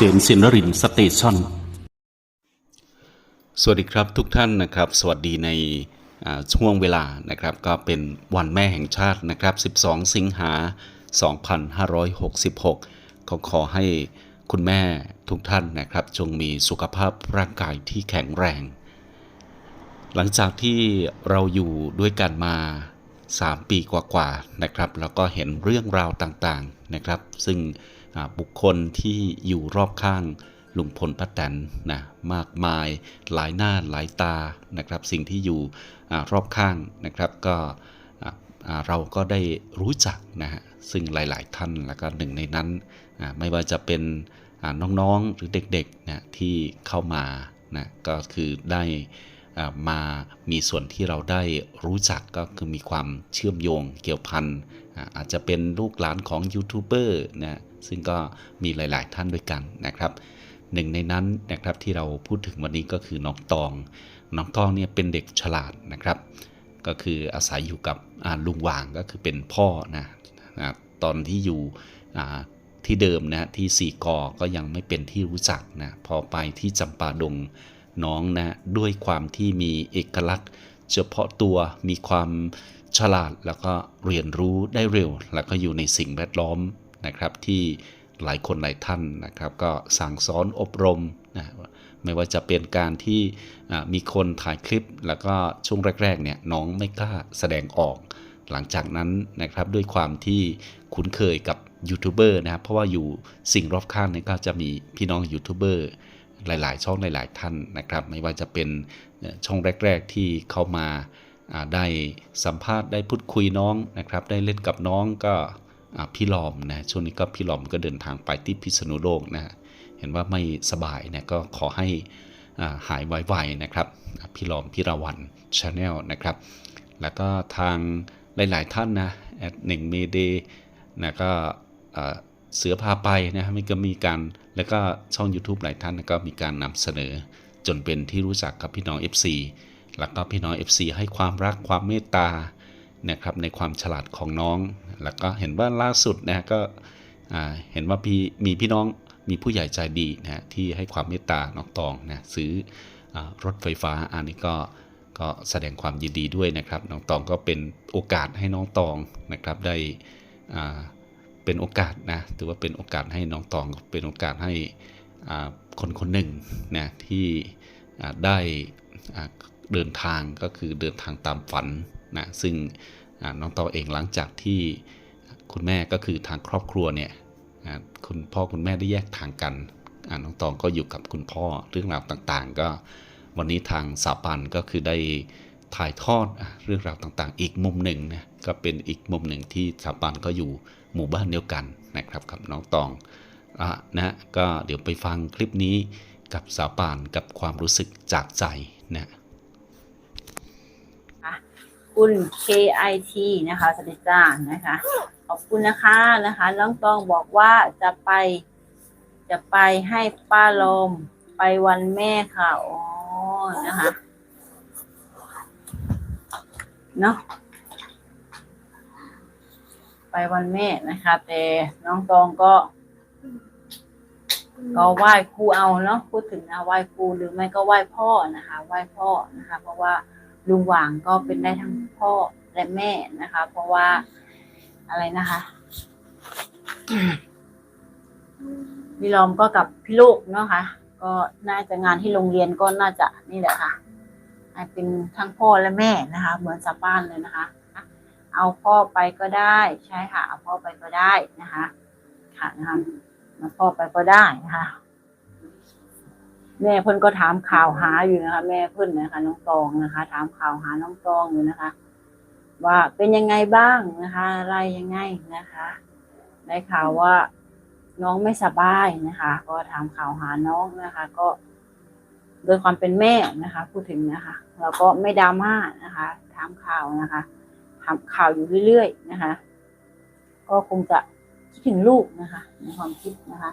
ษมสินรินสเตชันสวัสดีครับทุกท่านนะครับ สวัสดีในช่วงเวลานะครับ ก็เป็นวันแม่แห่งชาตินะครับ 12 สิงหา 2566 ก็ขอให้คุณแม่ทุกท่านนะครับ จงมีสุขภาพร่างกายที่แข็งแรง หลังจากที่เราอยู่ด้วยกันมา 3 ปีกว่าๆนะครับ แล้วก็เห็นเรื่องราวต่างๆนะครับ ซึ่ง บุคคลที่อยู่รอบข้างลุงพลป้าแตนนะมากมายหลายหน้าหลายตานะครับ สิ่งที่อยู่อรอบข้างนะครับก็เราก็ได้รู้จักนะฮะซึ่งหลาย ๆ ท่านแล้วก็หนึ่งในนั้น ไม่ว่าจะเป็นอ่าน้องๆหรือเด็กๆนะที่เข้ามานะก็คือได้มามีส่วนที่เราได้รู้จักก็คือมีความเชื่อมโยงเกี่ยวพันอาจจะเป็นลูกหลานของยูทูบเบอร์นะ ซึ่งก็มีหลาย ๆ ท่านด้วยกันนะครับหนึ่งในนั้นนะครับที่เราพูดถึงวันนี้ก็คือน้องตอง น้องตองเนี่ยเป็นเด็กฉลาดนะครับ ก็คืออาศัยอยู่กับลุงหว่างก็คือเป็นพ่อนะตอนที่อยู่ที่เดิมนะที่สี่กอก็ยังไม่เป็นที่รู้จักนะพอไปที่จำปาดงน้องนะด้วยความที่มีเอกลักษณ์ เฉพาะตัวมีความฉลาดแล้วก็เรียนรู้ได้เร็ว แล้วก็อยู่ในสิ่งแวดล้อม นะครับที่หลายคนหลายท่านนะครับก็สั่งสอนอบรมนะไม่ว่าจะเป็นการที่มีคนถ่ายคลิป แล้วก็ช่วงแรกๆเนี่ยน้องไม่กล้าแสดงออก หลังจากนั้นนะครับด้วยความที่คุ้นเคยกับยูทูบเบอร์นะครับเพราะว่าอยู่สิ่งรอบข้างเนี่ยก็จะมีพี่น้องยูทูบเบอร์หลาย ๆ ช่องหลาย ๆ ท่านนะครับ ไม่ว่าจะเป็นช่องแรก ๆ ที่เข้ามาได้สัมภาษณ์ได้พูดคุยน้องนะครับ ได้เล่นกับน้องก็ พี่หลอมนะช่วงนี้ก็พี่หลอมก็เดินทางไปที่พิษณุโลกนะเห็นว่าไม่สบายนะก็ขอให้หายไวๆนะครับ พี่หลอมพิราวันชาแนลนะครับ แล้วก็ทางหลาย ๆ ท่านนะแอดหนึ่งเมเดนะก็เอ่อเสือพาไปนะมันก็มีการแล้วก็ช่อง YouTube หลายท่านก็มีการนำเสนอ จนเป็นที่รู้จักกับพี่น้อง FC แล้วก็พี่น้อง FC ให้ความรักความเมตตานะครับในความฉลาดของน้อง แล้วก็เห็นว่าล่าสุดนะก็เห็นว่าพี่มีพี่น้องมีผู้ใหญ่ใจดีนะที่ให้ความเมตตาน้องตองนะซื้ออรถไฟฟ้าอันนี้ก็ก็แสดงความยินดีด้วยนะครับน้องตองก็เป็นโอกาสให้น้องตองนะครับได้เป็นโอกาสนะถือว่าเป็นโอกาสให้น้องตองเป็นโอกาสให้คนคนหนึ่งนะที่ได้เดินทางก็คือเดินทางตามฝันนะซึ่ง น้องตองเองหลังจากที่คุณแม่ก็คือทางครอบครัวเนี่ยคุณพ่อคุณแม่ได้แยกทางกันน้องตองก็อยู่กับคุณพ่อเรื่องราวต่างๆ ก็วันนี้ทางสาปันก็คือได้ถ่ายทอดเรื่องราวต่างๆ อีกมุมหนึ่งนะก็เป็นอีกมุมหนึ่งที่สาปันก็อยู่หมู่บ้านเดียวกันนะครับกับน้องตองอะนะก็เดี๋ยวไปฟังคลิปนี้กับสาปานกับความรู้สึกจากใจนะ คุณ KIT นะคะสวัสดีจ้านะคะ ขอบคุณนะคะนะคะน้องตองบอกว่าจะไป จะไปให้ป้าลมไปวันแม่ค่ะอ๋อนะคะเนาะไปวันแม่นะคะ แต่น้องตองก็ ก็ไหว้ครูเอาเนาะพูดถึงนะไหว้ครูหรือไม่ก็ไหว้พ่อนะคะ ไหว้พ่อนะคะ เพราะว่า ลุงหว่างก็เป็นได้ทั้งพ่อและแม่นะคะ เพราะว่าอะไรนะคะพี่ลอมก็กับพี่ลูกเนาะค่ะ ก็น่าจะงานที่โรงเรียนก็น่าจะนี่แหละค่ะเป็นทั้งพ่อและแม่นะคะ เหมือนสาบ้านเลยนะคะ เอาพ่อไปก็ได้ใช่ค่ะ เอาพ่อไปก็ได้นะคะ ค่ะนะคะเอาพ่อไปก็ได้นะคะ แม่เพิ่นก็ถามข่าวหาอยู่นะคะ แม่เพิ่นนะคะ น้องตองนะคะ ถามข่าวหาน้องตองอยู่นะคะ ว่าเป็นยังไงบ้างนะคะ อะไรยังไงนะคะได้ข่าวว่าน้องไม่สบายนะคะ ก็ถามข่าวหาน้องนะคะ ก็โดยความเป็นแม่นะคะ พูดถึงนะคะแล้วก็ไม่ดราม่านะคะถามข่าวนะคะถามข่าวอยู่เรื่อยๆนะคะ ก็คงจะคิดถึงลูกนะคะ ในความคิดนะคะ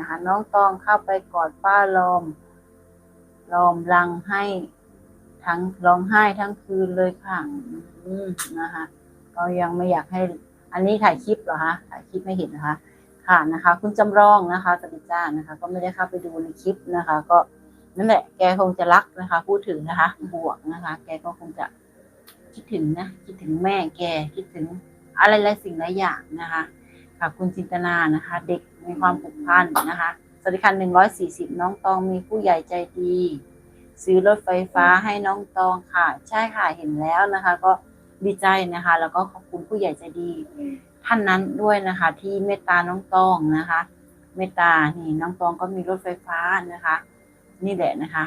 นะคะ น้องตองเข้าไปกอดป้าลอม ลอมรังให้ ทั้งร้องไห้ทั้งคืนเลยค่ะอืมนะคะ ก็ยังไม่อยากให้ อันนี้ถ่ายคลิปเหรอคะถ่ายคลิปไม่เห็นนะคะ ค่ะนะคะ คุณจำลองนะคะสวัสดีจ้านะคะ ก็ไม่ได้เข้าไปดูในคลิปนะคะ ก็นั่นแหละ แกคงจะรักนะคะ พูดถึงนะคะ บวกนะคะ แกก็คงจะคิดถึงนะ คิดถึงแม่แกคิดถึงอะไรหลายสิ่งหลายอย่างนะคะค่ะคุณจินตนานะคะ เด็ก มีความผูกพันนะคะสวัสดีค่ะหนึ่งร้อยสี่สิบน้องตองมีผู้ใหญ่ใจดี ซื้อรถไฟฟ้าให้น้องตองค่ะ ใช่ค่ะเห็นแล้วนะคะ ก็ดีใจนะคะ แล้วก็ขอบคุณผู้ใหญ่ใจดีท่านนั้นด้วยนะคะ ที่เมตตาน้องตองนะคะ เมตตานี่น้องตองก็มีรถไฟฟ้านะคะ นี่แหละนะคะ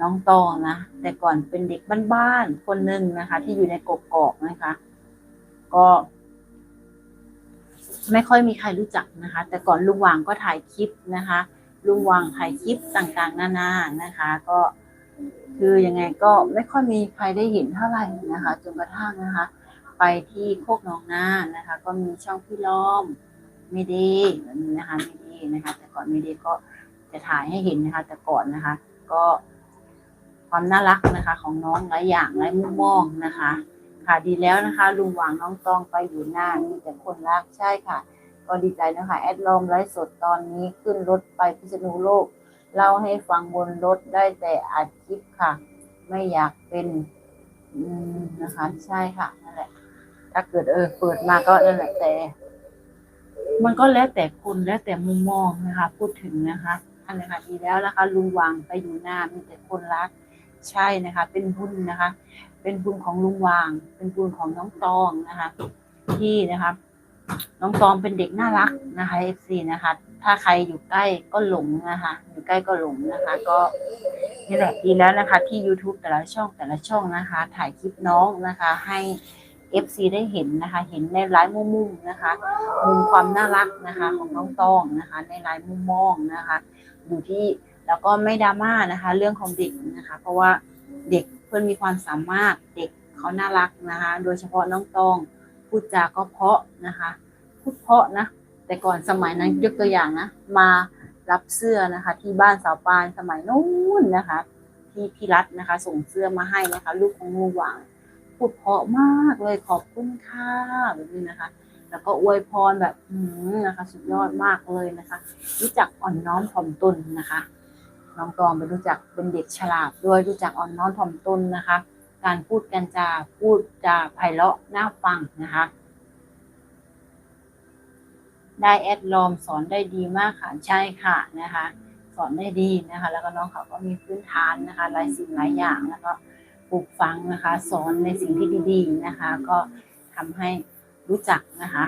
น้องตองนะแต่ก่อนเป็นเด็กบ้านๆคนหนึ่งนะคะ ที่อยู่ในกกอกนะคะ ก็ ไม่ค่อยมีใครรู้จักนะคะ แต่ก่อนลุงวางก็ถ่ายคลิปนะคะ ลุงวางถ่ายคลิปต่างๆ นานานะคะ ก็คือยังไงก็ไม่ค่อยมีใครได้เห็นเท่าไหร่นะคะจนกระทั่งนะคะ ไปที่โคกหนองนานะคะ ก็มีช่องพี่ล้อมเมเดย์แบบนี้นะคะเมเดย์นะคะ แต่ก่อนเมเดย์ก็จะถ่ายให้เห็นนะคะ แต่ก่อนนะคะ ก็ความน่ารักนะคะ ของน้องหลายอย่างหลายมุมมองนะคะ ค่ะดีแล้วนะคะลุงหวางน้องตองไปอยู่หน้ามีแต่คนรักใช่ค่ะ ก็ดีใจนะคะแอดลอมไลฟ์สดตอนนี้ขึ้นรถไปพิษณุโลกเล่าให้ฟังบนรถได้แต่อัดคลิปค่ะ ไม่อยากเป็นนะคะใช่ค่ะนั่นแหละ ถ้าเกิดเออเปิดมาก็นั่นแหละแต่ มันก็แล้วแต่คุณแล้วแต่มุมมองนะคะ พูดถึงนะคะอันนี้ค่ะดีแล้วนะคะลุงวางไปอยู่หน้ามีแต่คนรักใช่นะคะ เป็นบุญนะคะ เป็นบุญของลุงวาง เป็นบุญของน้องตองนะคะ ที่นะคะน้องตองเป็นเด็กน่ารักนะคะเอฟซีนะคะ ถ้าใครอยู่ใกล้ก็หลงนะคะ อยู่ใกล้ก็หลงนะคะ ก็นี่แหละดีแล้วนะคะ ที่ YouTube แต่ละช่องแต่ละช่องนะคะ ถ่ายคลิปน้องนะคะ ให้ FC ได้เห็นนะคะ เห็นในหลายมุมมุมนะคะ มุมความน่ารักนะคะ ของน้องตองนะคะ ในหลายมุมมองนะคะ อยู่ที่แล้วก็ไม่ดราม่านะคะ เรื่องของเด็กนะคะ เพราะว่าเด็ก พื่อนมีความสามารถเด็กเขาน่ารักนะคะ โดยเฉพาะน้องตองพูดจาก็เพาะนะคะพูดเพาะนะ แต่ก่อนสมัยนั้นยกตัวอย่างนะ มารับเสื้อนะคะ ที่บ้านสาวปานสมัยนู้นนะคะที่พี่รัตนะคะ ส่งเสื้อมาให้นะคะ ลูกของลุงหวางพูดเพาะมากเลยขอบคุณค่ะแบบนี้นะคะ แล้วก็อวยพรแบบอืมนะคะ สุดยอดมากเลยนะคะ รู้จักอ่อนน้อมถ่อมตนนะคะ น้องตองเป็นรู้จักเป็นเด็กฉลาดด้วยรู้จักอ่อนน้อมถ่อมตนนะคะ การพูดกันจาพูดจาไพเราะน่าฟังนะคะ ได้แอดลอมสอนได้ดีมากค่ะใช่ค่ะนะคะ สอนได้ดีนะคะ แล้วก็น้องเขาก็มีพื้นฐานนะคะหลายสิ่งหลายอย่างแล้วก็ปลูกฝังนะคะ สอนในสิ่งที่ดีๆนะคะ ก็ทำให้รู้จักนะคะ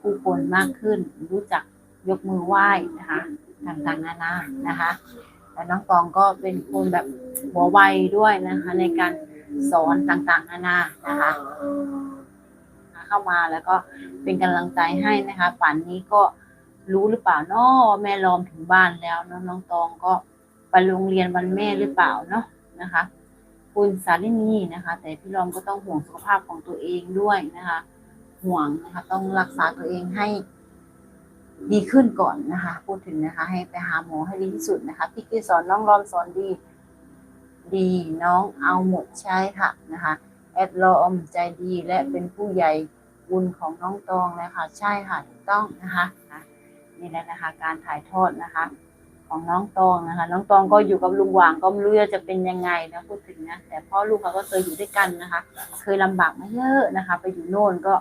ผู้คนมากขึ้นรู้จักยกมือไหว้นะคะต่างๆนานานะคะ และน้องตองก็เป็นคนแบบหัวไวด้วยนะคะ ในการสอนต่างๆนานานะคะ เข้ามาแล้วก็เป็นกำลังใจให้นะคะป่านนี้ก็รู้หรือเปล่าเนาะแม่ลอมถึงบ้านแล้วเนาะน้องตองก็ไปโรงเรียนวันแม่หรือเปล่าเนาะนะคะ คุณสาลินีนะคะ แต่พี่ลอมก็ต้องห่วงสุขภาพของตัวเองด้วยนะคะ ห่วงนะคะ ต้องรักษาตัวเองให้ ดีขึ้นก่อนนะคะ พูดถึงนะคะ ให้ไปหาหมอให้ดีที่สุดนะคะพี่กี้สอนน้องลอมสอนดี ดีน้องเอาหมดใช้ค่ะนะคะ แอดลอมใจดีและเป็นผู้ใหญ่บุญของน้องตองเลยค่ะใช่ค่ะถูกต้องนะคะนี่แหละนะคะ การถ่ายทอดนะคะ ของน้องตองนะคะ น้องตองก็อยู่กับลุงหว่างก็ไม่รู้จะเป็นยังไงนะพูดถึงนะแต่พ่อลูกเขาก็เคยอยู่ด้วยกันนะคะ เคยลำบากมาเยอะนะคะ ไปอยู่โน่นก็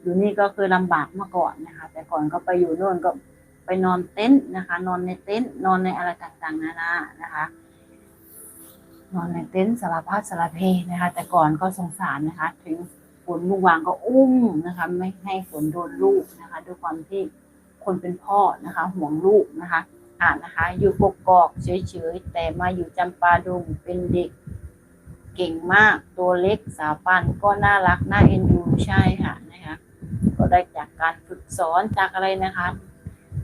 อยู่นี่ก็เคยลำบากมาก่อนนะคะ แต่ก่อนก็ไปอยู่โน่นก็ไปนอนเต็นท์นะคะ นอนในเต็นท์นอนในอะไรต่างๆนานานะคะ นอนในเต็นท์สารพัดสารเพนะคะ แต่ก่อนก็สงสารนะคะ ถึงฝนลูกวางก็อุ้มนะคะ ไม่ให้ฝนโดนลูกนะคะ ด้วยความที่คนเป็นพ่อนะคะ ห่วงลูกนะคะอ่านะคะ อยู่กกอกเฉยๆแต่มาอยู่จำปาดงเป็นเด็กเก่งมากตัวเล็กสาวปันก็น่ารักน่าเอ็นดูใช่ค่ะนะคะ ก็ได้จากการฝึกสอนจากอะไรนะคะ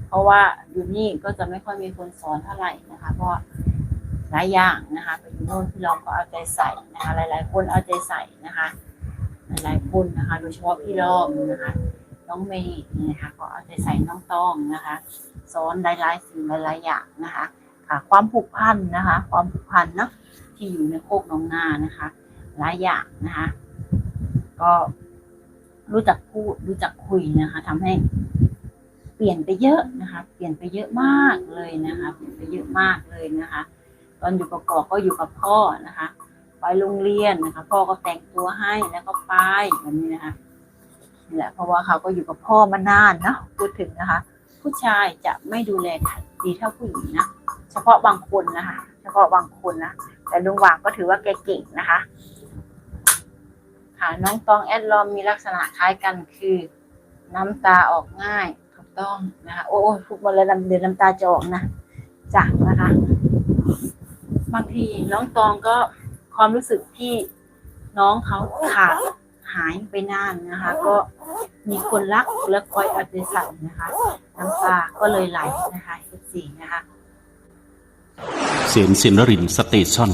เพราะว่าอยู่นี่ก็จะไม่ค่อยมีคนสอนเท่าไหร่นะคะ เพราะหลายอย่างนะคะไปอยู่โน่นพี่ลองก็เอาใจใส่นะคะ หลาย ๆ คนเอาใจใส่นะคะ หลายๆคนนะคะ โดยเฉพาะพี่ลอมนะคะน้องเมย์นี่นะคะก็เอาใจใส่น้องตองนะคะ สอนหลายๆสิ่งหลายๆอย่างนะคะ ค่ะ ความผูกพันนะคะ ความผูกพันเนาะที่อยู่ในโคกหนองนานะคะ หลายอย่างนะคะ ก็ รู้จักพูดรู้จักคุยนะคะทำให้เปลี่ยนไปเยอะนะคะ เปลี่ยนไปเยอะมากเลยนะคะ เปลี่ยนไปเยอะมากเลยนะคะ ตอนอยู่กับกอกก็อยู่กับพ่อนะคะ ไปโรงเรียนนะคะ พ่อก็แต่งตัวให้แล้วก็ไปแบบนี้นะคะนี่แหละเพราะว่าเขาก็อยู่กับพ่อมานานนะพูดถึงนะคะ ผู้ชายจะไม่ดูแลดีเท่าผู้หญิงนะเฉพาะบางคนนะคะ เฉพาะบางคนนะแต่ลุงหวางก็ถือว่าแกเก่งนะคะ ค่ะน้องตองแอดลอมมีลักษณะคล้ายกันคือ น้ำตาออกง่ายถูกต้องนะคะ โอ้ยพูดมาแล้วเดี๋ยวน้ำตาจะออกนะจ้ะนะคะ บางทีน้องตองก็ความรู้สึกที่น้องเขาขาดหายไปนานนะคะ ก็มีคนรักและคอยเอาใจใส่นะคะ น้ำตาก็เลยไหลนะคะสีนะคะ เสียนสินรินสเตชัน